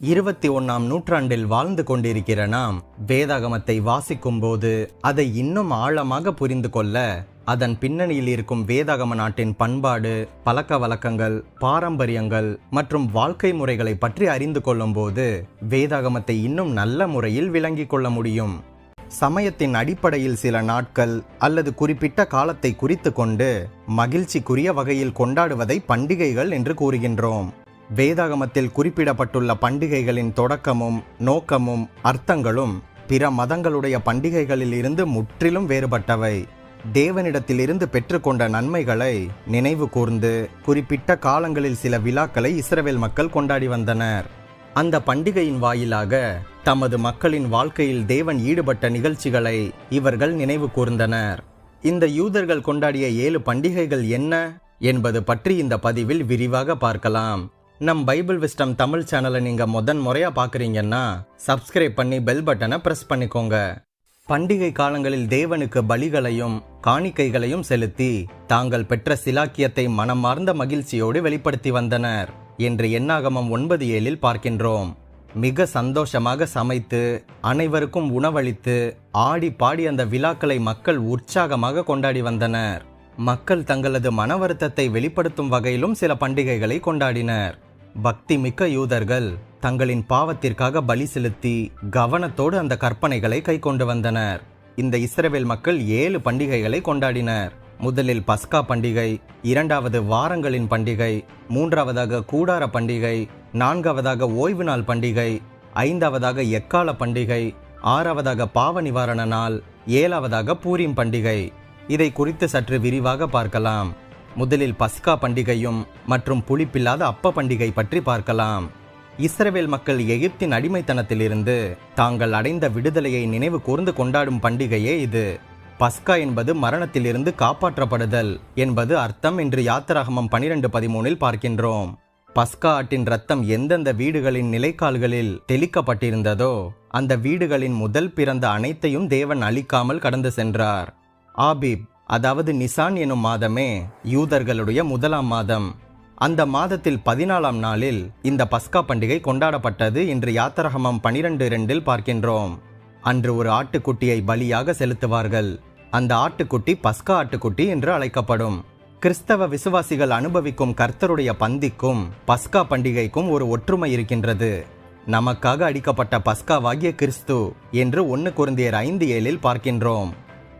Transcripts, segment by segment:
இருபத்தி ஒன்னாம் நூற்றாண்டில் வாழ்ந்து கொண்டிருக்கிற நாம் வேதாகமத்தை வாசிக்கும் போது அதை இன்னும் ஆழமாக புரிந்து கொள்ள அதன் பின்னணியில் இருக்கும் வேதாகம நாட்டின் பண்பாடு பழக்க வழக்கங்கள் பாரம்பரியங்கள் மற்றும் வாழ்க்கை முறைகளை பற்றி அறிந்து கொள்ளும்போது வேதாகமத்தை இன்னும் நல்ல முறையில் விளங்கிக் கொள்ள முடியும். சமயத்தின் அடிப்படையில் சில நாட்கள் அல்லது குறிப்பிட்ட காலத்தை குறித்து கொண்டு மகிழ்ச்சிக்குரிய வகையில் கொண்டாடுவதை பண்டிகைகள் என்று கூறுகின்றோம். வேதாகமத்தில் குறிப்பிடப்பட்டுள்ள பண்டிகைகளின் தொடக்கமும் நோக்கமும் அர்த்தங்களும் பிற மதங்களுடைய பண்டிகைகளில் இருந்து முற்றிலும் வேறுபட்டவை. தேவனிடத்திலிருந்து பெற்றுக்கொண்ட நன்மைகளை நினைவு கூர்ந்து குறிப்பிட்ட காலங்களில் சில விழாக்களை இஸ்ரவேல் மக்கள் கொண்டாடி வந்தனர். அந்த பண்டிகையின் வாயிலாக தமது மக்களின் வாழ்க்கையில் தேவன் ஈடுபட்ட நிகழ்ச்சிகளை இவர்கள் நினைவு கூர்ந்தனர். இந்த யூதர்கள் கொண்டாடிய ஏழு பண்டிகைகள் என்ன என்பது பற்றி இந்த பதிவில் விரிவாக பார்க்கலாம். நம் பைபிள் விஸ்டம் தமிழ் சேனலை நீங்க முதன் முறையா பாக்குறீங்கன்னா சப்ஸ்கிரைப் பண்ணி பெல் பட்டனை பிரஸ் பண்ணிக்கோங்க. பண்டிகை காலங்களில் தேவனுக்கு பலிகளையும் காணிக்கைகளையும் செலுத்தி தாங்கள் பெற்ற சிலாக்கியத்தை மனமார்ந்த மகிழ்ச்சியோடு வெளிப்படுத்தி வந்தனர். என்று எண்ணாகமம் ஒன்பது ஏழில் பார்க்கின்றோம். மிக சந்தோஷமாக சமைத்து அனைவருக்கும் உணவளித்து ஆடி பாடி அந்த விழாக்களை மக்கள் உற்சாகமாக கொண்டாடி வந்தனர். மக்கள் தங்களது மன வருத்தத்தை வெளிப்படுத்தும் வகையிலும் சில பண்டிகைகளை கொண்டாடினர். பக்தி மிக்க யூதர்கள் தங்களின் பாவத்திற்காக பலி செலுத்தி கவனத்தோடு அந்த கற்பனைகளை கை கொண்டு வந்தனர். இந்த இஸ்ரேவேல் மக்கள் ஏழு பண்டிகைகளை கொண்டாடினர். முதலில் பஸ்கா பண்டிகை இரண்டாவது வாரங்களின் பண்டிகை மூன்றாவதாக கூடார பண்டிகை நான்காவதாக ஓய்வு நாள் பண்டிகை ஐந்தாவதாக எக்கால பண்டிகை ஆறாவதாக பாவ நிவாரண நாள் ஏழாவதாக பூரிம் பண்டிகை. இதை குறித்து சற்று விரிவாக பார்க்கலாம். முதலில் பஸ்கா பண்டிகையும் மற்றும் புளிப்பில்லாத அப்ப பண்டிகை பற்றி பார்க்கலாம். இஸ்ரவேல் மக்கள் எகிப்தின் அடிமைத்தனத்திலிருந்து தாங்கள் அடைந்த விடுதலையை நினைவு கூர்ந்து கொண்டாடும் பண்டிகையே இது. பஸ்கா என்பது மரணத்திலிருந்து காப்பாற்றப்படுதல் என்பது அர்த்தம் என்று யாத்திராகமம் பனிரெண்டு பதிமூனில் பார்க்கின்றோம். பஸ்கா ஆட்டின் ரத்தம் எந்தெந்த வீடுகளின் நிலைக்கால்களில் தெளிக்கப்பட்டிருந்ததோ அந்த வீடுகளின் முதல் பிறந்த அனைத்தையும் தேவன் அழிக்காமல் கடந்து சென்றார். ஆபிப் அதாவது நிசான் எனும் மாதமே யூதர்களுடைய முதலாம் மாதம். அந்த மாதத்தில் பதினாலாம் நாளில் இந்த பஸ்கா பண்டிகை கொண்டாடப்பட்டது என்று யாத்திரகமம் பனிரெண்டு ரெண்டில் பார்க்கின்றோம். அன்று ஒரு ஆட்டுக்குட்டியை பலியாக செலுத்துவார்கள். அந்த ஆட்டுக்குட்டி பஸ்கா ஆட்டுக்குட்டி என்று அழைக்கப்படும். கிறிஸ்தவ விசுவாசிகள் அனுபவிக்கும் கர்த்தருடைய பந்திக்கும் பஸ்கா பண்டிகைக்கும் ஒரு ஒற்றுமை இருக்கின்றது. நமக்காக அடிக்கப்பட்ட பஸ்காவாகிய கிறிஸ்து என்று ஒன்று குருந்தியர் ஐந்து ஏழில் பார்க்கின்றோம்.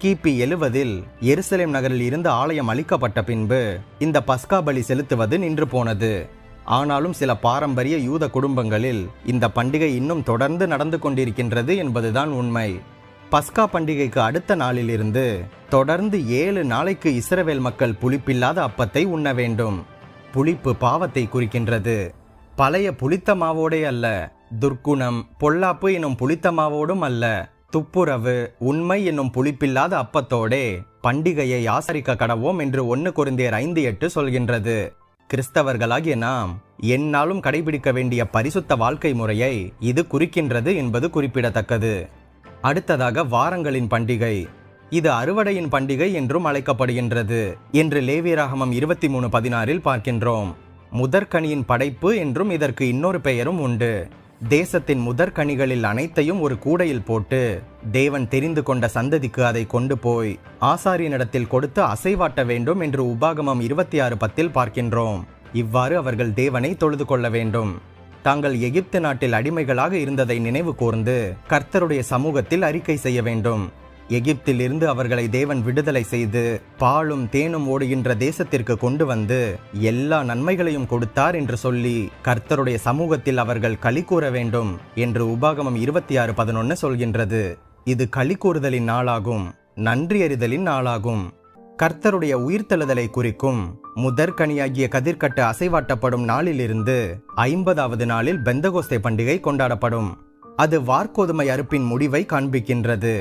கிபி எழுவதில் எருசலேம் நகரில் இருந்து ஆலயம் அளிக்கப்பட்ட பின்பு இந்த பஸ்கா பலி செலுத்துவது நின்று போனது. ஆனாலும் சில பாரம்பரிய யூத குடும்பங்களில் இந்த பண்டிகை இன்னும் தொடர்ந்து நடந்து கொண்டிருக்கின்றது என்பதுதான் உண்மை. பஸ்கா பண்டிகைக்கு அடுத்த நாளிலிருந்து தொடர்ந்து ஏழு நாளைக்கு இஸ்ரவேல் மக்கள் புளிப்பில்லாத அப்பத்தை உண்ண வேண்டும். புளிப்பு பாவத்தை குறிக்கின்றது. பழைய புளித்த மாவோடே அல்ல துர்க்குணம் பொல்லாப்பு எனும் புளித்த மாவோடும் அல்ல. துப்புரவு உண்மை என்னும் புளிப்பில்லாத அப்பத்தோடே பண்டிகையை ஆசரிக்க கடவோம் என்று ஒன்று குருந்தியர் ஐந்து எட்டு சொல்கின்றது. கிறிஸ்தவர்களாகிய நாம் எந்நாளும் கடைபிடிக்க வேண்டிய பரிசுத்த வாழ்க்கை முறையை இது குறிக்கின்றது என்பது குறிப்பிடத்தக்கது. அடுத்ததாக வாரங்களின் பண்டிகை. இது அறுவடையின் பண்டிகை என்றும் அழைக்கப்படுகின்றது. என்று லேவியராகமம் இருபத்தி மூணு பதினாறில் பார்க்கின்றோம். முதற்கனியின் படைப்பு என்றும் இதற்கு இன்னொரு பெயரும் உண்டு. தேசத்தின் முதற்கனிகளில் அனைத்தையும் ஒரு கூடையில் போட்டு தேவன் தெரிந்து கொண்ட சந்ததிக்கு அதை கொண்டு போய் ஆசாரியனிடத்தில் கொடுத்து அசைவாட்ட வேண்டும் என்று உபாகமம் இருபத்தி ஆறு பத்தில் பார்க்கின்றோம். இவ்வாறு அவர்கள் தேவனை தொழுது கொள்ள வேண்டும். தாங்கள் எகிப்து நாட்டில் அடிமைகளாக இருந்ததை நினைவு கூர்ந்து கர்த்தருடைய சமூகத்தில் அறிக்கை செய்ய வேண்டும். எகிப்தில் இருந்து அவர்களை தேவன் விடுதலை செய்து பாலும் தேனும் ஓடுகின்ற தேசத்திற்கு கொண்டு வந்து எல்லா நன்மைகளையும் கொடுத்தார் என்று சொல்லி கர்த்தருடைய சமூகத்தில் அவர்கள் களி கூற வேண்டும் என்று உபாகமம் இருபத்தி ஆறு பதினொன்னு சொல்கின்றது. இது களி கூறுதலின் நாளாகும் நன்றி அறிதலின் நாளாகும். கர்த்தருடைய உயிர்த்தெழுதலை குறிக்கும் முதற்கனியாகிய கதிர்கட்டு அசைவாட்டப்படும் நாளிலிருந்து ஐம்பதாவது நாளில் பெந்தகோஸ்தை பண்டிகை கொண்டாடப்படும். அது வார்கோதுமை அறுப்பின் முடிவை காண்பிக்கின்றது.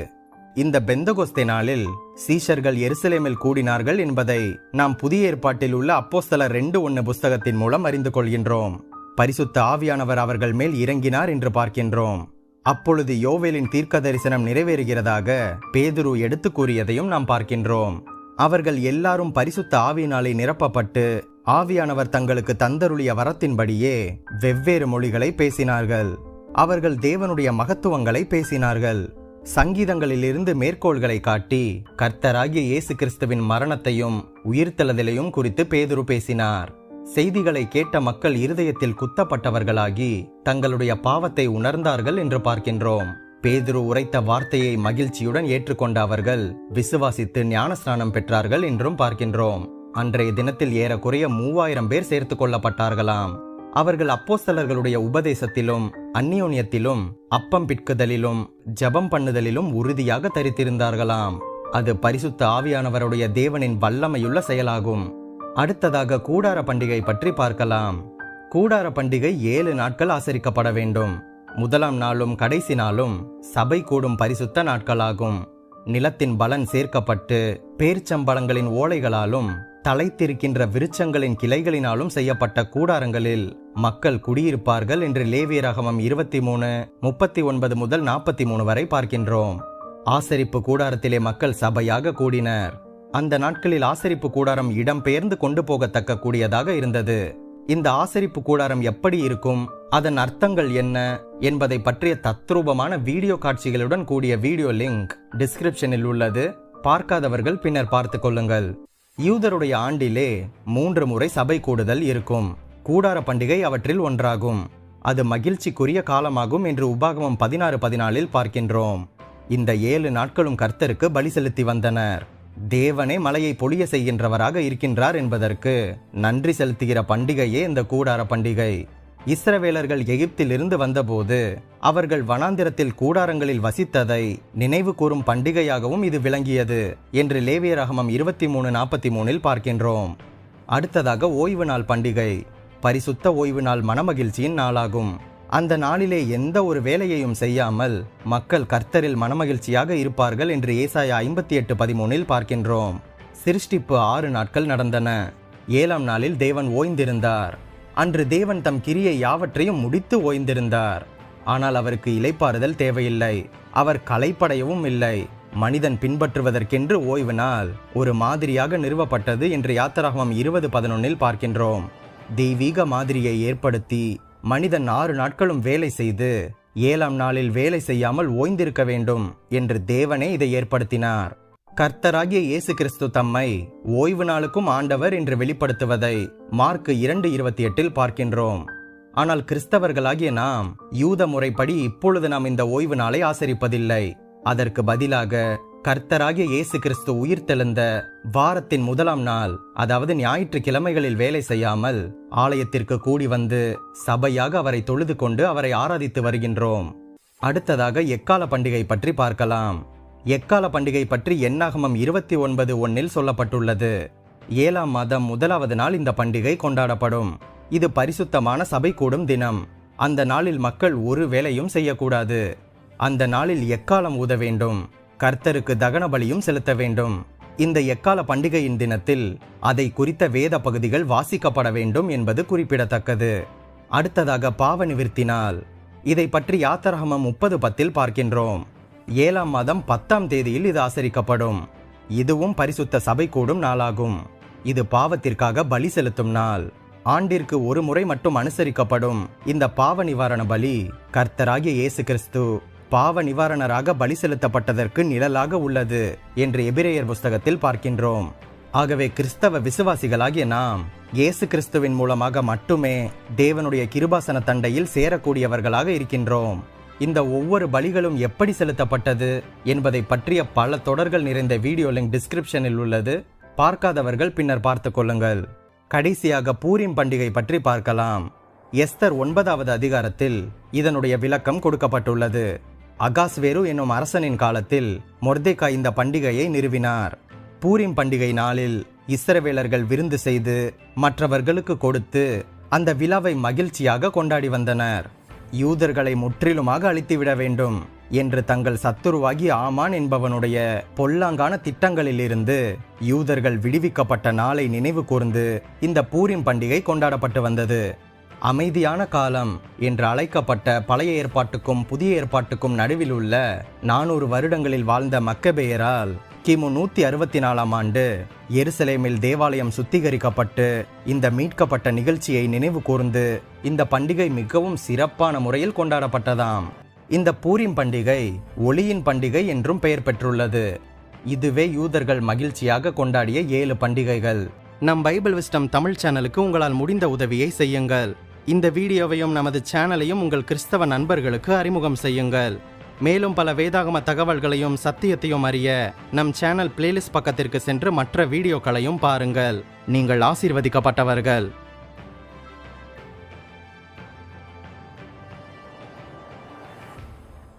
இந்த பெந்தகோஸ்தே நாளில் சீஷர்கள் எருசலேமில் கூடினார்கள் என்பதை நாம் புதிய ஏற்பாட்டில் உள்ள அப்போஸ்தலர் ரெண்டு ஒன்று புஸ்தகத்தின் மூலம் அறிந்து கொள்கின்றோம். பரிசுத்த ஆவியானவர் அவர்கள் மேல் இறங்கினார் என்று பார்க்கின்றோம். அப்பொழுது யோவேலின் தீர்க்க தரிசனம் நிறைவேறுகிறதாக பேதுரு எடுத்து கூறியதையும் நாம் பார்க்கின்றோம். அவர்கள் எல்லாரும் பரிசுத்த ஆவியினாலே நிரப்பப்பட்டு ஆவியானவர் தங்களுக்கு தந்தருளிய வரத்தின்படியே வெவ்வேறு மொழிகளை பேசினார்கள். அவர்கள் தேவனுடைய மகத்துவங்களை பேசினார்கள். சங்கீதங்களிலிருந்து மேற்கோள்களை காட்டி கர்த்தராகிய இயேசு கிறிஸ்துவின் மரணத்தையும் உயிர்த்தெழுதலையும் குறித்து பேதுரு பேசினார். செய்திகளை கேட்ட மக்கள் இருதயத்தில் குத்தப்பட்டவர்களாகி தங்களுடைய பாவத்தை உணர்ந்தார்கள் என்று பார்க்கின்றோம். பேதுரு உரைத்த வார்த்தையை மகிழ்ச்சியுடன் ஏற்றுக்கொண்ட அவர்கள் விசுவாசித்து ஞானஸ்நானம் பெற்றார்கள் என்றும் பார்க்கின்றோம். அன்றைய தினத்தில் ஏறக்குறைய மூவாயிரம் பேர் சேர்த்துக் கொள்ளப்பட்டார்களாம். அவர்கள் அப்போஸ்தலர்களுடைய உபதேசத்திலும் அந்நியோன்யத்திலும் அப்பம் பிட்குதலிலும் ஜெபம் பண்ணுதலிலும் உறுதியாக தரித்திருந்தார்களாம். அது பரிசுத்த ஆவியானவருடைய தேவனின் வல்லமையுள்ள செயலாகும். அடுத்ததாக கூடார பண்டிகை பற்றி பார்க்கலாம். கூடார பண்டிகை ஏழு நாட்கள் ஆசரிக்கப்பட வேண்டும். முதலாம் நாளும் கடைசி நாளும் சபை கூடும் பரிசுத்த நாட்களாகும். நிலத்தின் பலன் சேர்க்கப்பட்டு பேர்ச்சம்பளங்களின் ஓலைகளாலும் தலைத்திருக்கின்ற விருச்சங்களின் கிளைகளினாலும் செய்யப்பட்ட கூடாரங்களில் மக்கள் குடியிருப்பார்கள் என்று லேவியரகமம் இருபத்தி மூணு முப்பத்தி ஒன்பது முதல் நாற்பத்தி மூணு வரை பார்க்கின்றோம். ஆசரிப்பு கூடாரத்திலே மக்கள் சபையாக கூடினர். அந்த நாட்களில் ஆசரிப்பு கூடாரம் இடம்பெயர்ந்து கொண்டு போகத்தக்க கூடியதாக இருந்தது. இந்த ஆசரிப்பு கூடாரம் எப்படி இருக்கும்? அதன் அர்த்தங்கள் என்ன? என்பதை பற்றிய தத்ரூபமான வீடியோ காட்சிகளுடன் கூடிய வீடியோ லிங்க் டிஸ்கிரிப்ஷனில் உள்ளது. பார்க்காதவர்கள் பின்னர் பார்த்து கொள்ளுங்கள். யூதருடைய ஆண்டிலே மூன்று முறை சபை கூடுதல் இருக்கும். கூடார பண்டிகை அவற்றில் ஒன்றாகும். அது மகிழ்ச்சிக்குரிய காலமாகும் என்று உபாகமம் பதினாறு பதினாலில் பார்க்கின்றோம். இந்த ஏழு நாட்களும் கர்த்தருக்கு பலி செலுத்தி வந்தனர். தேவனே மலையை பொழிய செய்கின்றவராக இருக்கின்றார் என்பதற்கு நன்றி செலுத்துகிற பண்டிகையே இந்த கூடார பண்டிகை. இஸ்ரவேலர்கள் எகிப்திலிருந்து வந்தபோது அவர்கள் வனாந்திரத்தில் கூடாரங்களில் வசித்ததை நினைவு கூறும் பண்டிகையாகவும் இது விளங்கியது என்று லேவியரகமம் இருபத்தி மூணு நாற்பத்தி மூணில் பார்க்கின்றோம். அடுத்ததாக ஓய்வு நாள் பண்டிகை பரிசுத்த ஓய்வு நாள் மனமகிழ்ச்சியின் நாளாகும். அந்த நாளிலே எந்த ஒரு வேலையையும் செய்யாமல் மக்கள் கர்த்தரில் மனமகிழ்ச்சியாக இருப்பார்கள் என்று ஏசாய ஐம்பத்தி எட்டு பதிமூணில் பார்க்கின்றோம். சிருஷ்டிப்பு ஆறு நாட்கள் நடந்தன. ஏழாம் நாளில் தேவன் ஓய்ந்திருந்தார். அன்று தேவன் தம் கிரியை யாவற்றையும் முடித்து ஓய்ந்திருந்தார். ஆனால் அவருக்கு இலைப்பாறுதல் தேவையில்லை. அவர் கலைப்படையவும் இல்லை. மனிதன் பின்பற்றுவதற்கென்று ஓய்வு நாள் ஒரு மாதிரியாக நிறுவப்பட்டது என்று யாத்திராகமம் இருபது பதினொன்னில் பார்க்கின்றோம். தெய்வீக மாதிரியை ஏற்படுத்தி மனிதன் ஆறு நாட்களும் வேலை செய்து ஏழாம் நாளில் வேலை செய்யாமல் ஓய்ந்திருக்க வேண்டும் என்று தேவனே இதை ஏற்படுத்தினார். கர்த்தராகிய இயேசு கிறிஸ்து தம்மை ஓய்வு நாளுக்கும் ஆண்டவர் என்று வெளிப்படுத்துவதை மார்க் இரண்டு இருபத்தி எட்டில் பார்க்கின்றோம். ஆனால் கிறிஸ்தவர்களாகிய நாம் யூத முறைப்படி இப்பொழுது நாம் இந்த ஓய்வு நாளை ஆசரிப்பதில்லை. அதற்கு பதிலாக கர்த்தராகிய இயேசு கிறிஸ்து உயிர்த்தெழுந்த வாரத்தின் முதலாம் நாள் அதாவது ஞாயிற்றுக்கிழமைகளில் வேலை செய்யாமல் ஆலயத்திற்கு கூடி வந்து சபையாக அவரை தொழுது கொண்டு அவரை ஆராதித்து வருகின்றோம். அடுத்ததாக எக்கால பண்டிகை பற்றி பார்க்கலாம். எக்கால பண்டிகை பற்றி எண்ணாகமம் இருபத்தி ஒன்பது ஒன்னில் சொல்லப்பட்டுள்ளது. ஏழாம் மாதம் முதலாவது நாள் இந்த பண்டிகை கொண்டாடப்படும். இது பரிசுத்தமான சபை கூடும் தினம். அந்த நாளில் மக்கள் ஒரு வேலையும் செய்யக்கூடாது. அந்த நாளில் எக்காலம் ஊத வேண்டும்? கர்த்தருக்கு தகன பலியும் செலுத்த வேண்டும். இந்த எக்கால பண்டிகையின் தினத்தில் அதை குறித்த வேத பகுதிகள் வாசிக்கப்பட வேண்டும் என்பது குறிப்பிடத்தக்கது. அடுத்ததாக பாவ நிவிற்த்தினால் இதை பற்றி யாத்திரகமம் முப்பது பத்தில் பார்க்கின்றோம். ஏழாம் மாதம் பத்தாம் தேதியில் இது ஆசரிக்கப்படும். இதுவும் பரிசுத்த சபை கூடும் நாளாகும். இது பாவத்திற்காக பலி செலுத்தும் நாள். ஆண்டிற்கு ஒரு முறை மட்டும் அனுசரிக்கப்படும். இந்த பாவ நிவாரண பலி கர்த்தராகிய இயேசு கிறிஸ்து பாவ நிவாரணராக பலி செலுத்தப்பட்டதற்கு நிழலாக உள்ளது என்று எபிரேயர் புஸ்தகத்தில் பார்க்கின்றோம். ஆகவே கிறிஸ்தவ விசுவாசிகளாகிய நாம் இயேசு கிறிஸ்துவின் மூலமாக மட்டுமே தேவனுடைய கிருபாசன தண்டையில் சேரக்கூடியவர்களாக இருக்கின்றோம். இந்த ஒவ்வொரு பலிகளும் எப்படி செலுத்தப்பட்டது என்பதை பற்றிய பல தொடர்கள் நிறைந்த வீடியோ லிங்க் டிஸ்கிரிப்ஷனில் உள்ளது. பார்க்காதவர்கள் பின்னர் பார்த்து கொள்ளுங்கள். கடைசியாக பூரிம் பண்டிகை பற்றி பார்க்கலாம். எஸ்தர் ஒன்பதாவது அதிகாரத்தில் இதனுடைய விளக்கம் கொடுக்கப்பட்டுள்ளது. அகாஸ்வேரு என்னும் அரசனின் காலத்தில் மொர்தேகா இந்த பண்டிகையை நிறுவினார். பூரிம் பண்டிகை நாளில் இஸ்ரவேலர்கள் விருந்து செய்து மற்றவர்களுக்கு கொடுத்து அந்த விழாவை மகிழ்ச்சியாக கொண்டாடி வந்தனர். யூதர்களை முற்றிலுமாக அழித்துவிட வேண்டும் என்று தங்கள் சத்துருவாகி ஆமான் என்பவனுடைய பொல்லாங்கான திட்டங்களிலிருந்து யூதர்கள் விடுவிக்கப்பட்ட நாளை நினைவு கூர்ந்து இந்த பூரிம் பண்டிகை கொண்டாடப்பட்டு வந்தது. அமைதியான காலம் என்று அழைக்கப்பட்ட பழைய ஏற்பாட்டுக்கும் புதிய ஏற்பாட்டுக்கும் நடுவில் உள்ள நானூறு வருடங்களில் வாழ்ந்த மக்கபேயரால் கிமு நூத்தி அறுபத்தி நாலாம் ஆண்டு எருசலேமில் தேவாலயம் சுத்திகரிக்கப்பட்டு இந்த மீட்கப்பட்ட நிகழ்ச்சியை நினைவு கூர்ந்து இந்த பண்டிகை மிகவும் சிறப்பான முறையில் கொண்டாடப்பட்டதாம். இந்த பூரிம் பண்டிகை ஒளியின் பண்டிகை என்றும் பெயர் பெற்றுள்ளது. இதுவே யூதர்கள் மகிழ்ச்சியாக கொண்டாடிய ஏழு பண்டிகைகள். நம் பைபிள் விஸ்டம் தமிழ் சேனலுக்கு உங்களால் முடிந்த உதவியை செய்யுங்கள். இந்த வீடியோவையும் நமது சேனலையும் உங்கள் கிறிஸ்தவ நண்பர்களுக்கு அறிமுகம் செய்யுங்கள். மேலும் பல வேதாகம தகவல்களையும் சத்தியத்தையும் அறிய நம் சேனல் பிளேலிஸ்ட் பக்கத்திற்கு சென்று மற்ற வீடியோக்களையும் பாருங்கள். நீங்கள் ஆசீர்வதிக்கப்பட்டவர்கள்.